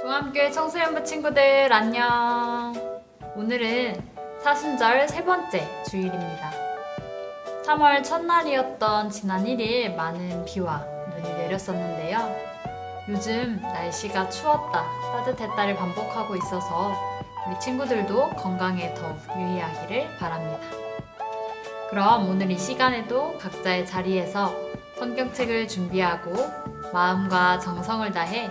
종합교회 청소년부 친구들 안녕. 오늘은 사순절 세 번째 주일입니다. 3월 첫날이었던 지난 1일 많은 비와 눈이 내렸었는데요. 요즘 날씨가 추웠다, 따뜻했다를 반복하고 있어서 우리 친구들도 건강에 더욱 유의하기를 바랍니다. 그럼 오늘 이 시간에도 각자의 자리에서 성경책을 준비하고 마음과 정성을 다해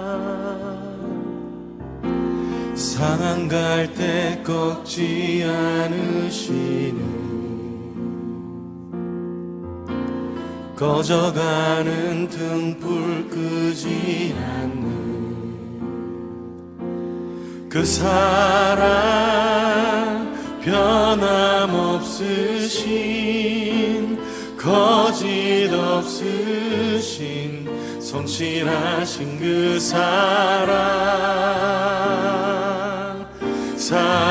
상한 갈대 꺾지 않으시는 꺼져가는 등불 끄지 않는 그 사랑 변함없으신 거짓없으신 성실하신 그 사랑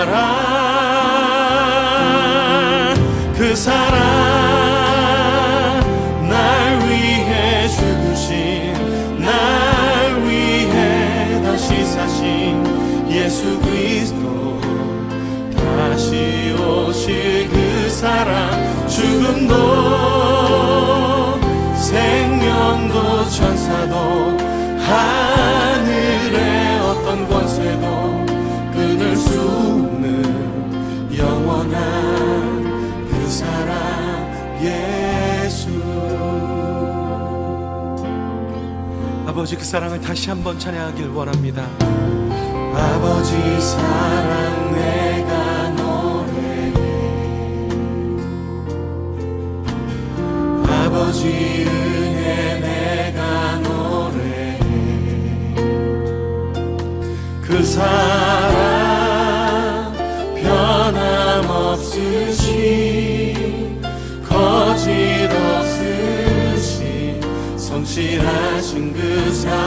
사랑 그 사랑. 아버지 그 사랑을 다시 한번 찬양하길 원합니다. 아버지 사랑 내가 노래해 아버지 은혜 내가 노래해 그 사랑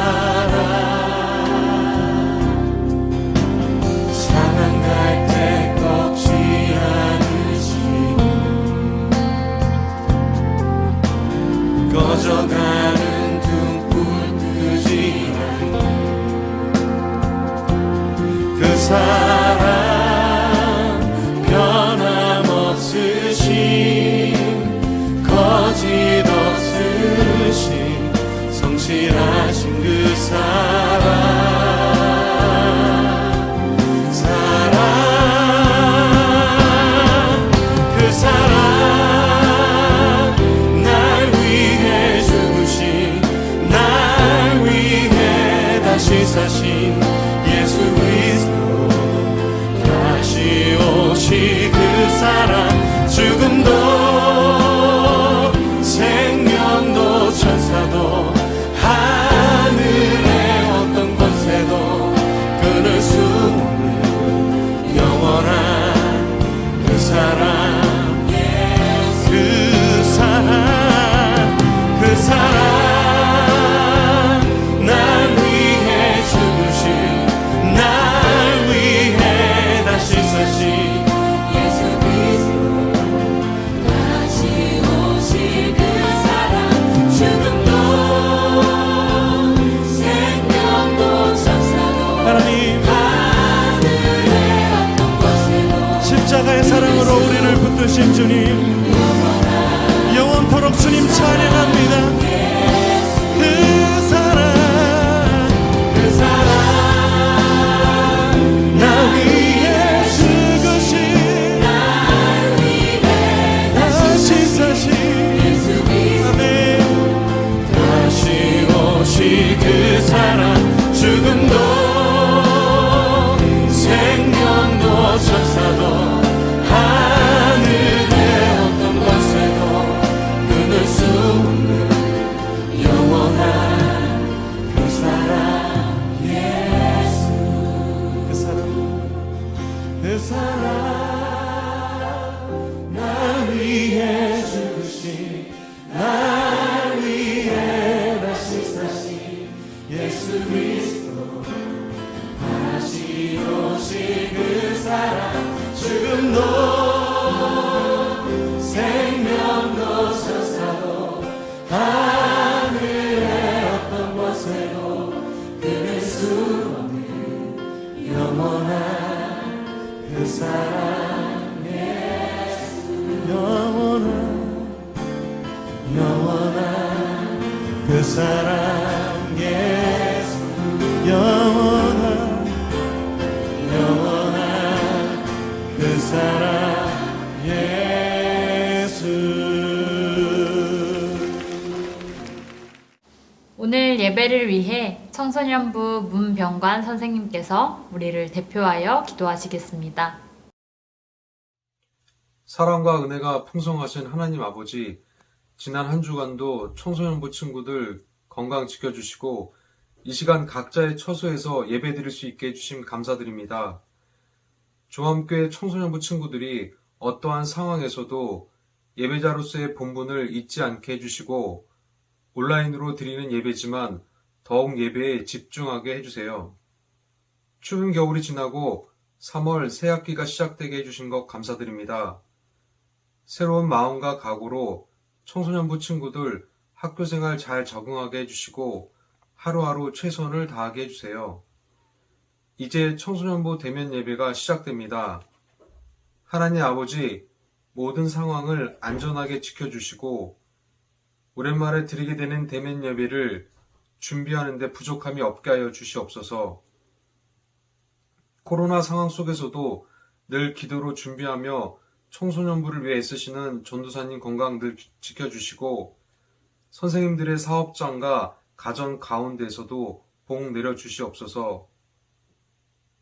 para 예배를 위해 청소년부 문병관 선생님께서 우리를 대표하여 기도하시겠습니다. 사랑과 은혜가 풍성하신 하나님 아버지, 지난 한 주간도 청소년부 친구들 건강 지켜주시고 이 시간 각자의 처소에서 예배 드릴 수 있게 해주심 감사드립니다. 조함교회 청소년부 친구들이 어떠한 상황에서도 예배자로서의 본분을 잊지 않게 해주시고 온라인으로 드리는 예배지만 더욱 예배에 집중하게 해주세요. 추운 겨울이 지나고 3월 새 학기가 시작되게 해주신 것 감사드립니다. 새로운 마음과 각오로 청소년부 친구들 학교 생활 잘 적응하게 해주시고 하루하루 최선을 다하게 해주세요. 이제 청소년부 대면 예배가 시작됩니다. 하나님 아버지, 모든 상황을 안전하게 지켜주시고 오랜만에 드리게 되는 대면 예배를 준비하는데 부족함이 없게 하여 주시옵소서. 코로나 상황 속에서도 늘 기도로 준비하며 청소년부를 위해 애쓰시는 전도사님 건강 늘 지켜주시고 선생님들의 사업장과 가정 가운데서도 복 내려 주시옵소서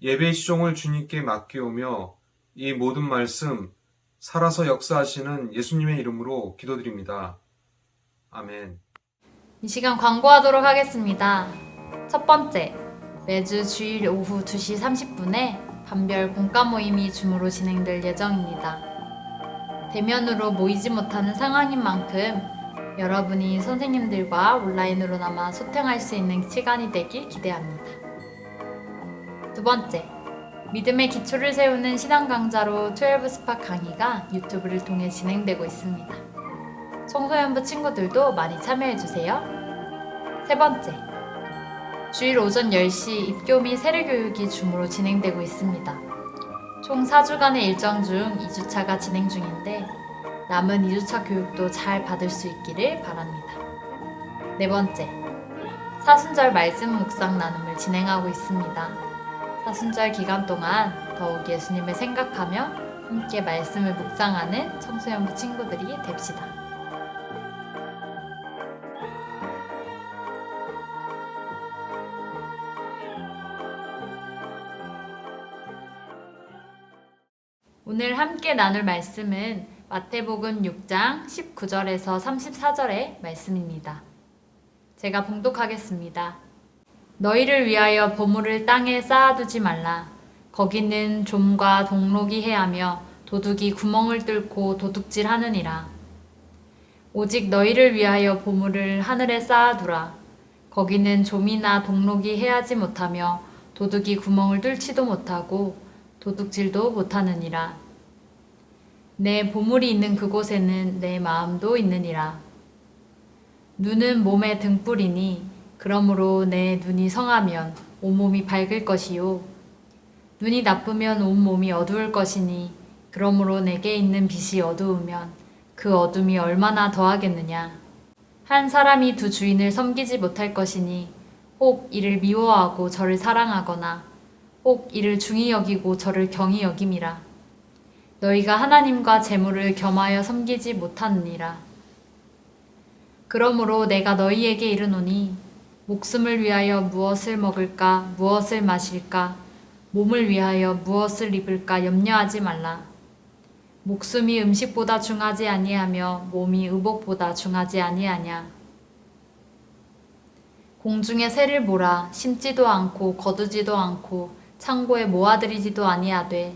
예배 시종을 주님께 맡기오며 이 모든 말씀 살아서 역사하시는 예수님의 이름으로 기도드립니다. 아멘. 이 시간 광고하도록 하겠습니다. 첫 번째, 매주 주일 오후 2시 30분에 반별 공과 모임이 줌으로 진행될 예정입니다. 대면으로 모이지 못하는 상황인 만큼 여러분이 선생님들과 온라인으로나마 소통할 수 있는 시간이 되길 기대합니다. 두 번째, 믿음의 기초를 세우는 신앙 강좌로 12스팟 강의가 유튜브를 통해 진행되고 있습니다. 청소년부 친구들도 많이 참여해주세요. 세 번째, 주일 오전 10시 입교 및 세례 교육이 줌으로 진행되고 있습니다. 총 4주간의 일정 중 2주차가 진행 중인데 남은 2주차 교육도 잘 받을 수 있기를 바랍니다. 네 번째, 사순절 말씀 묵상 나눔을 진행하고 있습니다. 사순절 기간 동안 더욱 예수님을 생각하며 함께 말씀을 묵상하는 청소년부 친구들이 됩시다. 오늘 함께 나눌 말씀은 마태복음 6장 19절에서 34절의 말씀입니다. 제가 봉독하겠습니다. 너희를 위하여 보물을 땅에 쌓아두지 말라. 거기는 좀과 동록이 해하며 도둑이 구멍을 뚫고 도둑질 하느니라. 오직 너희를 위하여 보물을 하늘에 쌓아두라. 거기는 좀이나 동록이 해하지 못하며 도둑이 구멍을 뚫지도 못하고 도둑질도 못하느니라. 내 보물이 있는 그곳에는 내 마음도 있느니라. 눈은 몸의 등불이니 그러므로 내 눈이 성하면 온몸이 밝을 것이요. 눈이 나쁘면 온몸이 어두울 것이니 그러므로 내게 있는 빛이 어두우면 그 어둠이 얼마나 더하겠느냐. 한 사람이 두 주인을 섬기지 못할 것이니 혹 이를 미워하고 저를 사랑하거나 혹 이를 중히 여기고 저를 경히 여김이라. 너희가 하나님과 재물을 겸하여 섬기지 못하느니라. 그러므로 내가 너희에게 이르노니 목숨을 위하여 무엇을 먹을까 무엇을 마실까 몸을 위하여 무엇을 입을까 염려하지 말라. 목숨이 음식보다 중하지 아니하며 몸이 의복보다 중하지 아니하냐. 공중의 새를 보라 심지도 않고 거두지도 않고 창고에 모아들이지도 아니하되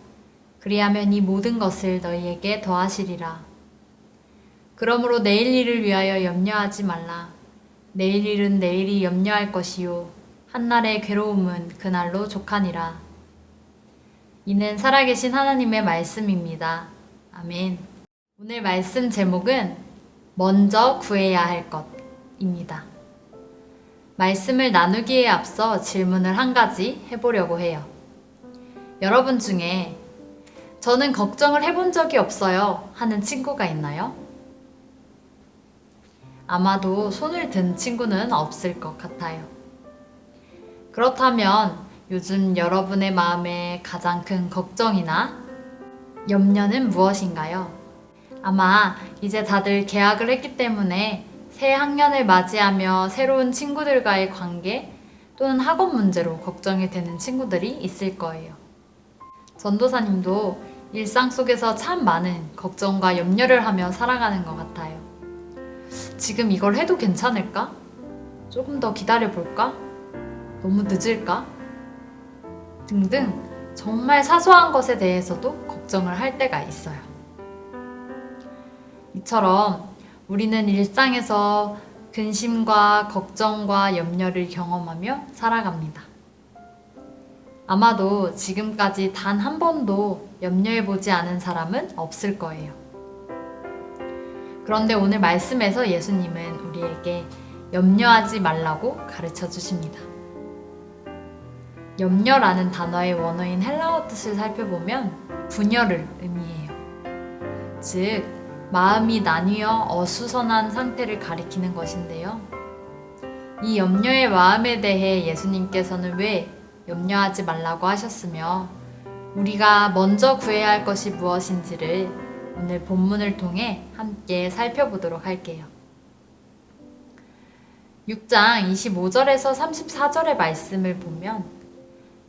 그리하면 이 모든 것을 너희에게 더하시리라. 그러므로 내일 일을 위하여 염려하지 말라. 내일 일은 내일이 염려할 것이요. 한날의 괴로움은 그날로 족하니라. 이는 살아계신 하나님의 말씀입니다. 아멘. 오늘 말씀 제목은 먼저 구해야 할 것입니다. 말씀을 나누기에 앞서 질문을 한 가지 해보려고 해요. 여러분 중에 저는 걱정을 해본 적이 없어요 하는 친구가 있나요? 아마도 손을 든 친구는 없을 것 같아요. 그렇다면 요즘 여러분의 마음에 가장 큰 걱정이나 염려는 무엇인가요? 아마 이제 다들 개학을 했기 때문에 새 학년을 맞이하며 새로운 친구들과의 관계 또는 학업 문제로 걱정이 되는 친구들이 있을 거예요. 전도사님도 일상 속에서 참 많은 걱정과 염려를 하며 살아가는 것 같아요. 지금 이걸 해도 괜찮을까? 조금 더 기다려 볼까? 너무 늦을까? 등등 정말 사소한 것에 대해서도 걱정을 할 때가 있어요. 이처럼 우리는 일상에서 근심과 걱정과 염려를 경험하며 살아갑니다. 아마도 지금까지 단 한 번도 염려해보지 않은 사람은 없을 거예요. 그런데 오늘 말씀에서 예수님은 우리에게 염려하지 말라고 가르쳐 주십니다. 염려라는 단어의 원어인 헬라어 뜻을 살펴보면 분열을 의미해요. 즉, 마음이 나뉘어 어수선한 상태를 가리키는 것인데요. 이 염려의 마음에 대해 예수님께서는 왜 염려하지 말라고 하셨으며 우리가 먼저 구해야 할 것이 무엇인지를 오늘 본문을 통해 함께 살펴보도록 할게요. 6장 25절에서 34절의 말씀을 보면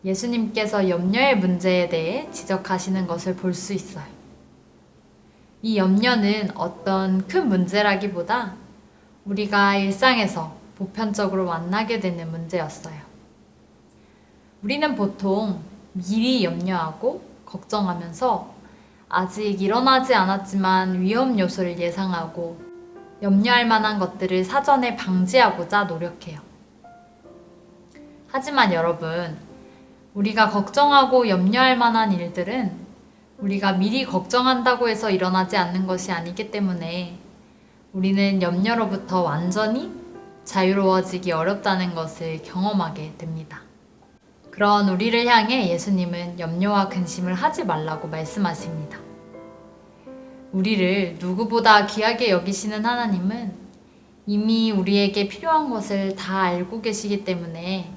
예수님께서 염려의 문제에 대해 지적하시는 것을 볼 수 있어요. 이 염려는 어떤 큰 문제라기보다 우리가 일상에서 보편적으로 만나게 되는 문제였어요. 우리는 보통 미리 염려하고 걱정하면서 아직 일어나지 않았지만 위험 요소를 예상하고 염려할 만한 것들을 사전에 방지하고자 노력해요. 하지만 여러분, 우리가 걱정하고 염려할 만한 일들은 우리가 미리 걱정한다고 해서 일어나지 않는 것이 아니기 때문에 우리는 염려로부터 완전히 자유로워지기 어렵다는 것을 경험하게 됩니다. 그런 우리를 향해 예수님은 염려와 근심을 하지 말라고 말씀하십니다. 우리를 누구보다 귀하게 여기시는 하나님은 이미 우리에게 필요한 것을 다 알고 계시기 때문에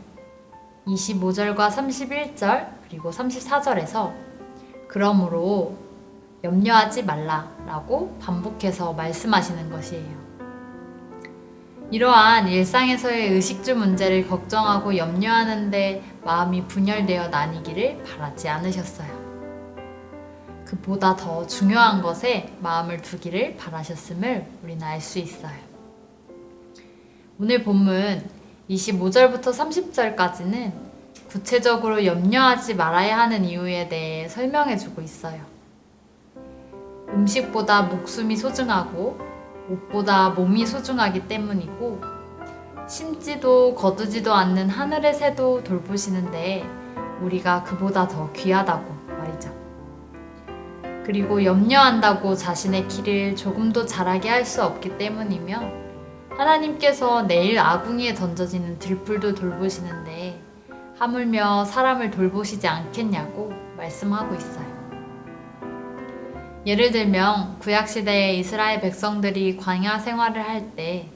25절과 31절 그리고 34절에서 그러므로 염려하지 말라라고 반복해서 말씀하시는 것이에요. 이러한 일상에서의 의식주 문제를 걱정하고 염려하는데 마음이 분열되어 나뉘기를 바라지 않으셨어요. 그보다 더 중요한 것에 마음을 두기를 바라셨음을 우리는 알 수 있어요. 오늘 본문 25절부터 30절까지는 구체적으로 염려하지 말아야 하는 이유에 대해 설명해 주고 있어요. 음식보다 목숨이 소중하고 옷보다 몸이 소중하기 때문이고 심지도 거두지도 않는 하늘의 새도 돌보시는데 우리가 그보다 더 귀하다고 말이죠. 그리고 염려한다고 자신의 길을 조금도 잘하게 할 수 없기 때문이며 하나님께서 내일 아궁이에 던져지는 들풀도 돌보시는데 하물며 사람을 돌보시지 않겠냐고 말씀하고 있어요. 예를 들면 구약시대에 이스라엘 백성들이 광야 생활을 할때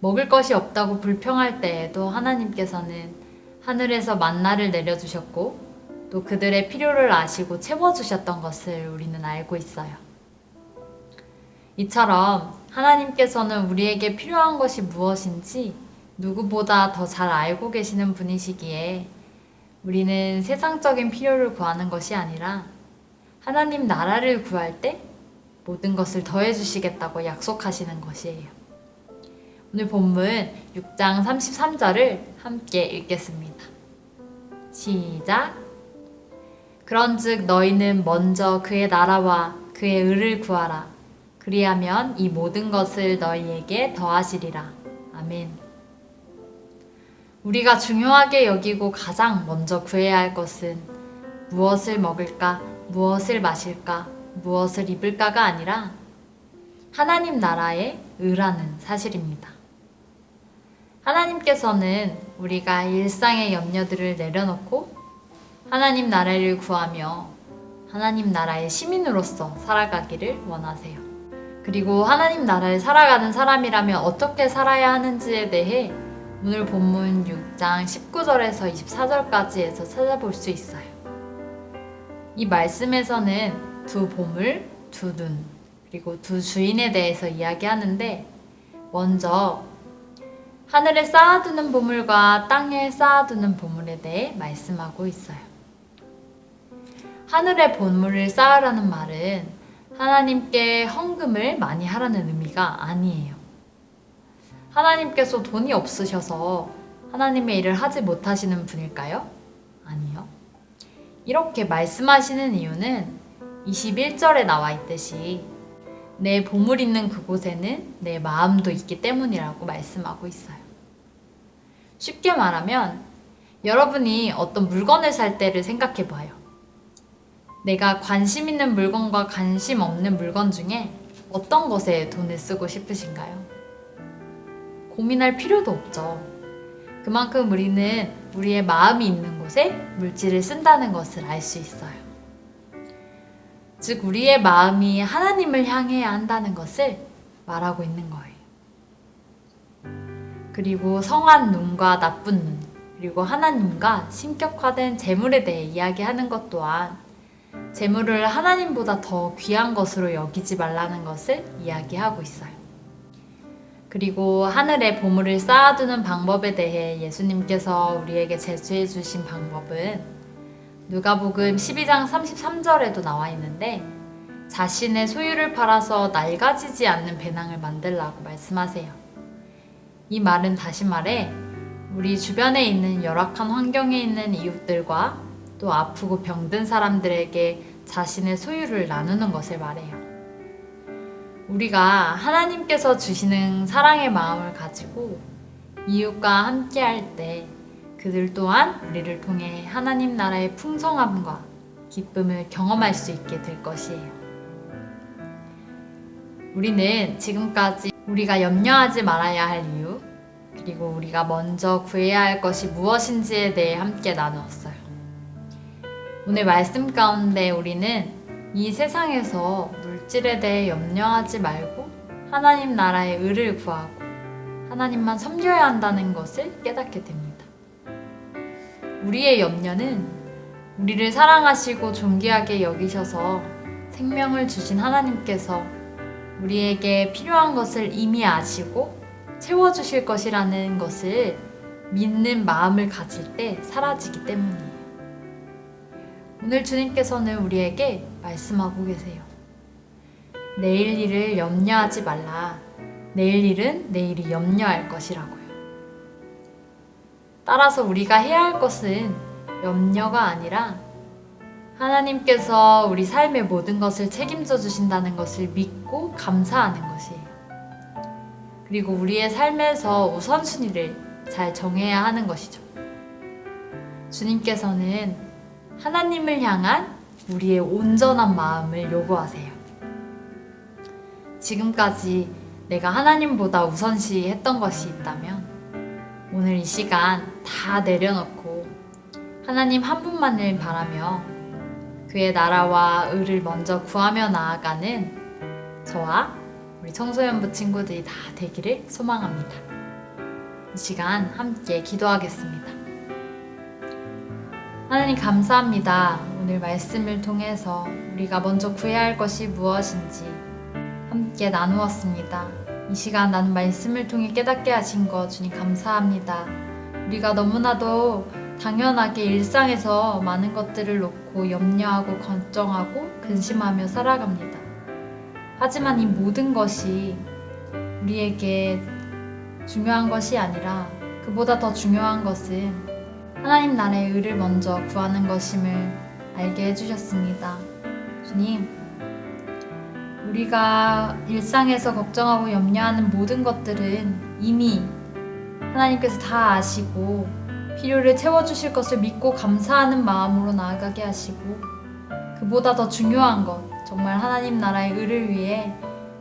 먹을 것이 없다고 불평할 때에도 하나님께서는 하늘에서 만나를 내려주셨고 또 그들의 필요를 아시고 채워주셨던 것을 우리는 알고 있어요. 이처럼 하나님께서는 우리에게 필요한 것이 무엇인지 누구보다 더 잘 알고 계시는 분이시기에 우리는 세상적인 필요를 구하는 것이 아니라 하나님 나라를 구할 때 모든 것을 더해 주시겠다고 약속하시는 것이에요. 오늘 본문 6장 33절을 함께 읽겠습니다. 시작. 그런즉 너희는 먼저 그의 나라와 그의 의를 구하라. 그리하면 이 모든 것을 너희에게 더하시리라. 아멘. 우리가 중요하게 여기고 가장 먼저 구해야 할 것은 무엇을 먹을까, 무엇을 마실까, 무엇을 입을까가 아니라 하나님 나라의 의라는 사실입니다. 하나님께서는 우리가 일상의 염려들을 내려놓고 하나님 나라를 구하며 하나님 나라의 시민으로서 살아가기를 원하세요. 그리고 하나님 나라를 살아가는 사람이라면 어떻게 살아야 하는지에 대해 오늘 본문 6장 19절에서 24절까지에서 찾아볼 수 있어요. 이 말씀에서는 두 보물, 두 눈, 그리고 두 주인에 대해서 이야기하는데 먼저 하늘에 쌓아두는 보물과 땅에 쌓아두는 보물에 대해 말씀하고 있어요. 하늘의 보물을 쌓으라는 말은 하나님께 헌금을 많이 하라는 의미가 아니에요. 하나님께서 돈이 없으셔서 하나님의 일을 하지 못하시는 분일까요? 아니요. 이렇게 말씀하시는 이유는 21절에 나와 있듯이 내 보물 있는 그곳에는 내 마음도 있기 때문이라고 말씀하고 있어요. 쉽게 말하면 여러분이 어떤 물건을 살 때를 생각해 봐요. 내가 관심 있는 물건과 관심 없는 물건 중에 어떤 것에 돈을 쓰고 싶으신가요? 고민할 필요도 없죠. 그만큼 우리는 우리의 마음이 있는 곳에 물질을 쓴다는 것을 알 수 있어요. 즉, 우리의 마음이 하나님을 향해야 한다는 것을 말하고 있는 거예요. 그리고 성한 눈과 나쁜 눈, 그리고 하나님과 신격화된 재물에 대해 이야기하는 것 또한 재물을 하나님보다 더 귀한 것으로 여기지 말라는 것을 이야기하고 있어요. 그리고 하늘에 보물을 쌓아두는 방법에 대해 예수님께서 우리에게 제시해 주신 방법은 누가복음 12장 33절에도 나와 있는데 자신의 소유를 팔아서 낡아지지 않는 배낭을 만들라고 말씀하세요. 이 말은 다시 말해 우리 주변에 있는 열악한 환경에 있는 이웃들과 또 아프고 병든 사람들에게 자신의 소유를 나누는 것을 말해요. 우리가 하나님께서 주시는 사랑의 마음을 가지고 이웃과 함께 할 때 그들 또한 우리를 통해 하나님 나라의 풍성함과 기쁨을 경험할 수 있게 될 것이에요. 우리는 지금까지 우리가 염려하지 말아야 할 이유, 그리고 우리가 먼저 구해야 할 것이 무엇인지에 대해 함께 나누었어요. 오늘 말씀 가운데 우리는 이 세상에서 물질에 대해 염려하지 말고 하나님 나라의 의를 구하고 하나님만 섬겨야 한다는 것을 깨닫게 됩니다. 우리의 염려는 우리를 사랑하시고 존귀하게 여기셔서 생명을 주신 하나님께서 우리에게 필요한 것을 이미 아시고 채워주실 것이라는 것을 믿는 마음을 가질 때 사라지기 때문이에요. 오늘 주님께서는 우리에게 말씀하고 계세요. 내일 일을 염려하지 말라. 내일 일은 내일이 염려할 것이라고요. 따라서 우리가 해야 할 것은 염려가 아니라 하나님께서 우리 삶의 모든 것을 책임져 주신다는 것을 믿고 감사하는 것이에요. 그리고 우리의 삶에서 우선순위를 잘 정해야 하는 것이죠. 주님께서는 하나님을 향한 우리의 온전한 마음을 요구하세요. 지금까지 내가 하나님보다 우선시 했던 것이 있다면 오늘 이 시간 다 내려놓고 하나님 한 분만을 바라며 그의 나라와 의를 먼저 구하며 나아가는 저와 우리 청소년부 친구들이 다 되기를 소망합니다. 이 시간 함께 기도하겠습니다. 하나님 감사합니다. 오늘 말씀을 통해서 우리가 먼저 구해야 할 것이 무엇인지 함께 나누었습니다. 이 시간 나는 말씀을 통해 깨닫게 하신 것 주님 감사합니다. 우리가 너무나도 당연하게 일상에서 많은 것들을 놓고 염려하고 걱정하고 근심하며 살아갑니다. 하지만 이 모든 것이 우리에게 중요한 것이 아니라 그보다 더 중요한 것은 하나님 나라의 의를 먼저 구하는 것임을 알게 해주셨습니다. 주님, 우리가 일상에서 걱정하고 염려하는 모든 것들은 이미 하나님께서 다 아시고 필요를 채워주실 것을 믿고 감사하는 마음으로 나아가게 하시고 그보다 더 중요한 것, 정말 하나님 나라의 의를 위해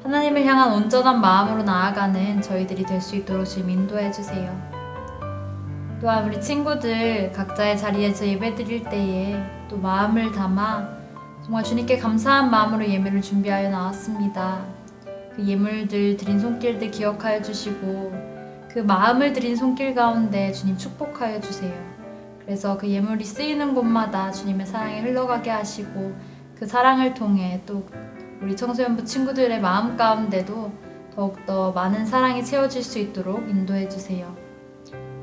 하나님을 향한 온전한 마음으로 나아가는 저희들이 될 수 있도록 주님 인도해 주세요. 또한 우리 친구들 각자의 자리에서 예배 드릴 때에 또 마음을 담아 정말 주님께 감사한 마음으로 예물을 준비하여 나왔습니다. 그 예물들 드린 손길들 기억하여 주시고 그 마음을 드린 손길 가운데 주님 축복하여 주세요. 그래서 그 예물이 쓰이는 곳마다 주님의 사랑이 흘러가게 하시고 그 사랑을 통해 또 우리 청소년부 친구들의 마음 가운데도 더욱더 많은 사랑이 채워질 수 있도록 인도해 주세요.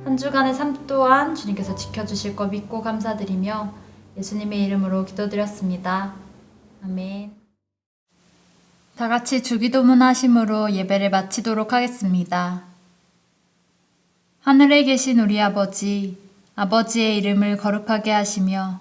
한 주간의 삶 또한 주님께서 지켜주실 거 믿고 감사드리며 예수님의 이름으로 기도드렸습니다. 아멘. 다 같이 주기도문 하심으로 예배를 마치도록 하겠습니다. 하늘에 계신 우리 아버지, 아버지의 이름을 거룩하게 하시며,